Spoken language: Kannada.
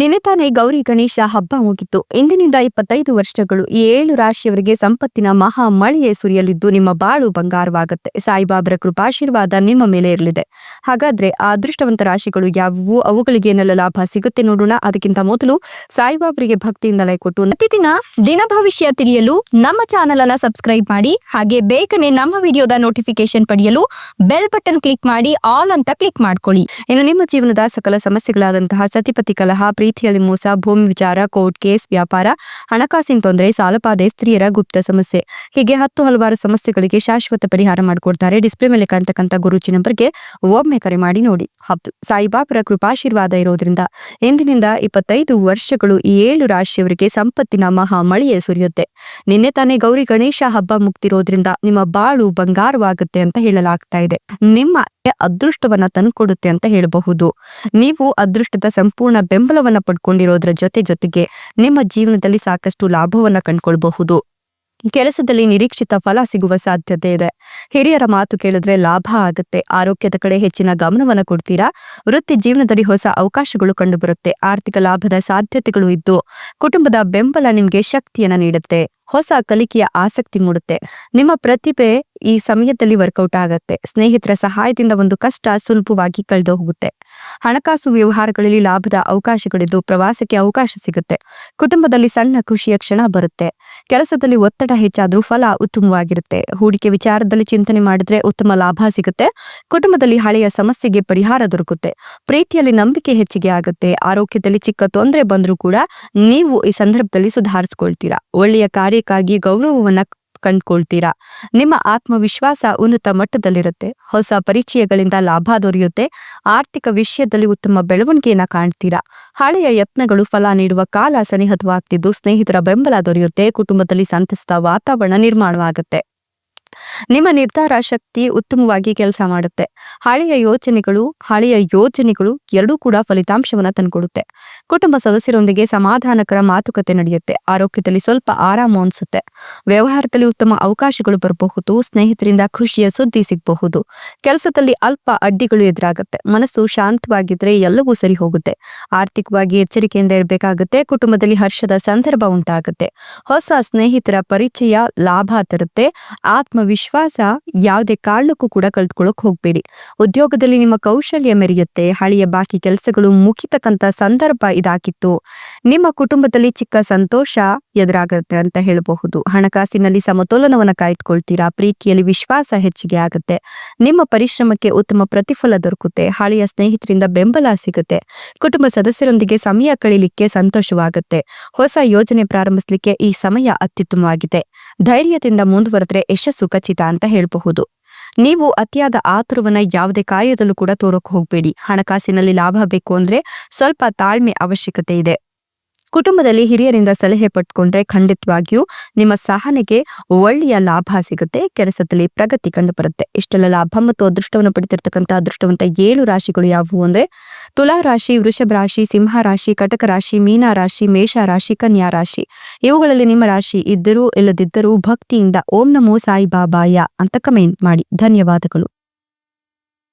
ನಿನ್ನೆ ಗೌರಿ ಗಣೇಶ ಹಬ್ಬ ಮುಗಿತು. ಇಂದಿನಿಂದ ಇಪ್ಪತ್ತೈದು ವರ್ಷಗಳು ಈ ಏಳು ರಾಶಿಯವರಿಗೆ ಸಂಪತ್ತಿನ ಮಹಾ ಮಳೆಯೇ ಸುರಿಯಲಿದ್ದು ನಿಮ್ಮ ಬಾಳು ಬಂಗಾರವಾಗುತ್ತೆ. ಸಾಯಿಬಾಬರ ಕೃಪಾಶೀರ್ವಾದ ನಿಮ್ಮ ಮೇಲೆ ಇರಲಿದೆ. ಹಾಗಾದ್ರೆ ಆ ಅದೃಷ್ಟವಂತ ರಾಶಿಗಳು ಯಾವುವು? ಅವುಗಳಿಗೆ ಏನೆಲ್ಲ ಲಾಭ ಸಿಗುತ್ತೆ ನೋಡೋಣ. ಅದಕ್ಕಿಂತ ಮೊದಲು ಸಾಯಿಬಾಬರಿಗೆ ಭಕ್ತಿಯಿಂದಲೇ ಕೊಟ್ಟು ಪ್ರತಿದಿನ ದಿನ ಭವಿಷ್ಯ ತಿಳಿಯಲು ನಮ್ಮ ಚಾನೆಲ್ ಅನ್ನ ಸಬ್ಸ್ಕ್ರೈಬ್ ಮಾಡಿ, ಹಾಗೆ ಬೇಗನೆ ನಮ್ಮ ವಿಡಿಯೋದ ನೋಟಿಫಿಕೇಶನ್ ಪಡೆಯಲು ಬೆಲ್ ಬಟನ್ ಕ್ಲಿಕ್ ಮಾಡಿ ಆಲ್ ಅಂತ ಕ್ಲಿಕ್ ಮಾಡ್ಕೊಳ್ಳಿ. ಇನ್ನು ನಿಮ್ಮ ಜೀವನದ ಸಕಲ ಸಮಸ್ಯೆಗಳಾದಂತಹ ಸತಿಪತಿ ಕಲಹ ಪ್ರೀತಿಯಲ್ಲಿ ಮೋಸ, ಭೂಮಿ ವಿಚಾರ, ಕೋರ್ಟ್ ಕೇಸ್, ವ್ಯಾಪಾರ, ಹಣಕಾಸಿನ ತೊಂದರೆ ಸಾಲಪಾದೆ ಸ್ತ್ರೀಯರ ಗುಪ್ತ ಸಮಸ್ಯೆ. ಹೀಗೆ ಹತ್ತು ಹಲವಾರು ಸಮಸ್ಯೆಗಳಿಗೆ ಶಾಶ್ವತ ಪರಿಹಾರ ಮಾಡಿಕೊಡ್ತಾರೆ. ಡಿಸ್ಪ್ಲೇ ಮೇಲೆ ಕಾಣ್ತಕ್ಕಂಥ ಗುರುಚಿ ನಂಬರ್ಗೆ ಒಮ್ಮೆ ಕರೆ ಮಾಡಿ ನೋಡಿ. ಹೌದು. ಸಾಯಿಬಾಬರ ಕೃಪಾಶೀರ್ವಾದ ಇರೋದ್ರಿಂದ ಇಂದಿನಿಂದ ಇಪ್ಪತ್ತೈದು ವರ್ಷಗಳು ಈ ಏಳು ರಾಶಿಯವರಿಗೆ ಸಂಪತ್ತಿನ ಮಹಾ ಮಳೆಯೇ ಸುರಿಯುತ್ತೆ. ನಿನ್ನೆ ತಾನೇ ಗೌರಿ ಗಣೇಶ ಹಬ್ಬ ಮುಕ್ತಿರೋದ್ರಿಂದ ನಿಮ್ಮ ಬಾಳು ಬಂಗಾರವಾಗುತ್ತೆ ಅಂತ ಹೇಳಲಾಗ್ತಾ ಇದೆ. ನಿಮ್ಮ ಅದೃಷ್ಟವನ್ನ ತಂದುಕೊಡುತ್ತೆ ಅಂತ ಹೇಳಬಹುದು. ನೀವು ಅದೃಷ್ಟದ ಸಂಪೂರ್ಣ ಬೆಂಬಲವನ್ನ ಪಡ್ಕೊಂಡಿರೋದ್ರ ಜೊತೆ ಜೊತೆಗೆ ನಿಮ್ಮ ಜೀವನದಲ್ಲಿ ಸಾಕಷ್ಟು ಲಾಭವನ್ನ ಕಂಡ್ಕೊಳ್ಬಹುದು. ಕೆಲಸದಲ್ಲಿ ನಿರೀಕ್ಷಿತ ಫಲ ಸಿಗುವ ಸಾಧ್ಯತೆ ಇದೆ. ಹಿರಿಯರ ಮಾತು ಕೇಳಿದ್ರೆ ಲಾಭ ಆಗುತ್ತೆ. ಆರೋಗ್ಯದ ಕಡೆ ಹೆಚ್ಚಿನ ಗಮನವನ್ನು ಕೊಡ್ತೀರಾ? ವೃತ್ತಿ ಜೀವನದಲ್ಲಿ ಹೊಸ ಅವಕಾಶಗಳು ಕಂಡುಬರುತ್ತೆ. ಆರ್ಥಿಕ ಲಾಭದ ಸಾಧ್ಯತೆಗಳು ಇದ್ದು, ಕುಟುಂಬದ ಬೆಂಬಲ ನಿಮಗೆ ಶಕ್ತಿಯನ್ನ ನೀಡುತ್ತೆ. ಹೊಸ ಕಲಿಕೆಯ ಆಸಕ್ತಿ ಮೂಡುತ್ತೆ. ನಿಮ್ಮ ಪ್ರತಿಭೆ ಈ ಸಮಯದಲ್ಲಿ ವರ್ಕೌಟ್ ಆಗತ್ತೆ. ಸ್ನೇಹಿತರ ಸಹಾಯದಿಂದ ಒಂದು ಕಷ್ಟ ಸುಲಭವಾಗಿ ಕಳೆದು ಹೋಗುತ್ತೆ. ಹಣಕಾಸು ವ್ಯವಹಾರಗಳಲ್ಲಿ ಲಾಭದ ಅವಕಾಶಗಳಿದ್ದು, ಪ್ರವಾಸಕ್ಕೆ ಅವಕಾಶ ಸಿಗುತ್ತೆ. ಕುಟುಂಬದಲ್ಲಿ ಸಣ್ಣ ಖುಷಿಯ ಕ್ಷಣ ಬರುತ್ತೆ. ಕೆಲಸದಲ್ಲಿ ಒತ್ತಡ ಹೆಚ್ಚಾದ್ರೂ ಫಲ ಉತ್ತಮವಾಗಿರುತ್ತೆ. ಹೂಡಿಕೆ ವಿಚಾರದಲ್ಲಿ ಚಿಂತನೆ ಮಾಡಿದ್ರೆ ಉತ್ತಮ ಲಾಭ ಸಿಗುತ್ತೆ. ಕುಟುಂಬದಲ್ಲಿ ಹಳೆಯ ಸಮಸ್ಯೆಗೆ ಪರಿಹಾರ ದೊರಕುತ್ತೆ. ಪ್ರೀತಿಯಲ್ಲಿ ನಂಬಿಕೆ ಹೆಚ್ಚಿಗೆ ಆಗುತ್ತೆ. ಆರೋಗ್ಯದಲ್ಲಿ ಚಿಕ್ಕ ತೊಂದರೆ ಬಂದರೂ ಕೂಡ ನೀವು ಈ ಸಂದರ್ಭದಲ್ಲಿ ಸುಧಾರಿಸ್ಕೊಳ್ತೀರಾ. ಒಳ್ಳೆಯ ಕಾರ್ಯಕ್ಕಾಗಿ ಗೌರವವನ್ನ ಕಂಡ್ಕೊಳ್ತೀರಾ? ನಿಮ್ಮ ಆತ್ಮವಿಶ್ವಾಸ ಉನ್ನತ ಮಟ್ಟದಲ್ಲಿರುತ್ತೆ. ಹೊಸ ಪರಿಚಯಗಳಿಂದ ಲಾಭ ದೊರೆಯುತ್ತೆ. ಆರ್ಥಿಕ ವಿಷಯದಲ್ಲಿ ಉತ್ತಮ ಬೆಳವಣಿಗೆಯನ್ನ ಕಾಣ್ತೀರಾ? ಹಳೆಯ ಯತ್ನಗಳು ಫಲ ನೀಡುವ ಕಾಲ ಸನಿಹತವಾಗ್ತಿದ್ದು, ಸ್ನೇಹಿತರ ಬೆಂಬಲ ದೊರೆಯುತ್ತೆ. ಕುಟುಂಬದಲ್ಲಿ ಸಂತಸದ ವಾತಾವರಣ ನಿರ್ಮಾಣವಾಗುತ್ತೆ. ನಿಮ್ಮ ನಿರ್ಧಾರ ಶಕ್ತಿ ಉತ್ತಮವಾಗಿ ಕೆಲಸ ಮಾಡುತ್ತೆ. ಹಳೆಯ ಯೋಚನೆಗಳು, ಹಳೆಯ ಯೋಜನೆಗಳು ಎರಡೂ ಕೂಡ ಫಲಿತಾಂಶವನ್ನ ತಂದುಕೊಡುತ್ತೆ. ಕುಟುಂಬ ಸದಸ್ಯರೊಂದಿಗೆ ಸಮಾಧಾನಕರ ಮಾತುಕತೆ ನಡೆಯುತ್ತೆ. ಆರೋಗ್ಯದಲ್ಲಿ ಸ್ವಲ್ಪ ಆರಾಮ ಅನಿಸುತ್ತೆ. ವ್ಯವಹಾರದಲ್ಲಿ ಉತ್ತಮ ಅವಕಾಶಗಳು ಬರಬಹುದು. ಸ್ನೇಹಿತರಿಂದ ಖುಷಿಯ ಸುದ್ದಿ ಸಿಗಬಹುದು. ಕೆಲಸದಲ್ಲಿ ಅಲ್ಪ ಅಡ್ಡಿಗಳು ಎದುರಾಗುತ್ತೆ. ಮನಸ್ಸು ಶಾಂತವಾಗಿದ್ರೆ ಎಲ್ಲವೂ ಸರಿ ಹೋಗುತ್ತೆ. ಆರ್ಥಿಕವಾಗಿ ಎಚ್ಚರಿಕೆಯಿಂದ ಇರಬೇಕಾಗುತ್ತೆ. ಕುಟುಂಬದಲ್ಲಿ ಹರ್ಷದ ಸಂದರ್ಭ ಉಂಟಾಗುತ್ತೆ. ಹೊಸ ಸ್ನೇಹಿತರ ಪರಿಚಯ ಲಾಭ ತರುತ್ತೆ. ಆತ್ಮವಿಶ್ವಾಸ ಯಾವುದೇ ಕಾರಣಕ್ಕೂ ಕೂಡ ಕಳೆದುಕೊಳ್ಳೋಕೆ ಹೋಗ್ಬೇಡಿ. ಉದ್ಯೋಗದಲ್ಲಿ ನಿಮ್ಮ ಕೌಶಲ್ಯ ಮೆರೆಯುತ್ತೆ, ಹಳೆಯ ಬಾಕಿ ಕೆಲಸಗಳು ಮುಗಿತಕ್ಕಂತ ಸಂದರ್ಭ ಇದಾಗಿತ್ತು. ನಿಮ್ಮ ಕುಟುಂಬದಲ್ಲಿ ಚಿಕ್ಕ ಸಂತೋಷ ಎದುರಾಗುತ್ತೆ ಅಂತ ಹೇಳಬಹುದು. ಹಣಕಾಸಿನಲ್ಲಿ ಸಮತೋಲನವನ್ನು ಕಾಯ್ದುಕೊಳ್ತೀರಾ? ಪ್ರೀತಿಯಲ್ಲಿ ವಿಶ್ವಾಸ ಹೆಚ್ಚಿಗೆ ಆಗುತ್ತೆ. ನಿಮ್ಮ ಪರಿಶ್ರಮಕ್ಕೆ ಉತ್ತಮ ಪ್ರತಿಫಲ ದೊರಕುತ್ತೆ. ಹಳೆಯ ಸ್ನೇಹಿತರಿಂದ ಬೆಂಬಲ ಸಿಗುತ್ತೆ. ಕುಟುಂಬ ಸದಸ್ಯರೊಂದಿಗೆ ಸಮಯ ಕಳೀಲಿಕ್ಕೆ ಸಂತೋಷವಾಗುತ್ತೆ. ಹೊಸ ಯೋಜನೆ ಪ್ರಾರಂಭಿಸಲಿಕ್ಕೆ ಈ ಸಮಯ ಅತ್ಯುತ್ತಮವಾಗಿದೆ. ಧೈರ್ಯದಿಂದ ಮುಂದುವರೆದ್ರೆ ಯಶಸ್ಸು ಖಚಿತ ಅಂತ ಹೇಳಬಹುದು. ನೀವು ಅತಿಯಾದ ಆತುರವನ್ನ ಯಾವುದೇ ಕಾರ್ಯದಲ್ಲೂ ಕೂಡ ತೋರಕ್ ಹೋಗ್ಬೇಡಿ. ಹಣಕಾಸಿನಲ್ಲಿ ಲಾಭ ಬೇಕು ಅಂದ್ರೆ ಸ್ವಲ್ಪ ತಾಳ್ಮೆ ಅವಶ್ಯಕತೆ ಇದೆ. ಕುಟುಂಬದಲ್ಲಿ ಹಿರಿಯರಿಂದ ಸಲಹೆ ಪಟ್ಕೊಂಡ್ರೆ ಖಂಡಿತವಾಗಿಯೂ ನಿಮ್ಮ ಸಹನೆಗೆ ಒಳ್ಳೆಯ ಲಾಭ ಸಿಗುತ್ತೆ. ಕೆಲಸದಲ್ಲಿ ಪ್ರಗತಿ ಕಂಡುಬರುತ್ತೆ. ಇಷ್ಟೆಲ್ಲ ಲಾಭ ಮತ್ತು ಅದೃಷ್ಟವನ್ನು ಪಡೆದಿರ್ತಕ್ಕಂಥ ಅದೃಷ್ಟವಂತ ಏಳು ರಾಶಿಗಳು ಯಾವುವು ಅಂದ್ರೆ ತುಲಾ ರಾಶಿ, ವೃಷಭ ರಾಶಿ, ಸಿಂಹ ರಾಶಿ, ಕಟಕ ರಾಶಿ, ಮೀನಾ ರಾಶಿ, ಮೇಷ ರಾಶಿ, ಕನ್ಯಾ ರಾಶಿ. ಇವುಗಳಲ್ಲಿ ನಿಮ್ಮ ರಾಶಿ ಇದ್ದರೂ ಇಲ್ಲದಿದ್ದರೂ ಭಕ್ತಿಯಿಂದ ಓಂ ನಮೋ ಸಾಯಿ ಬಾಬಾಯ ಅಂತ ಕಮೆಂಟ್ ಮಾಡಿ. ಧನ್ಯವಾದಗಳು.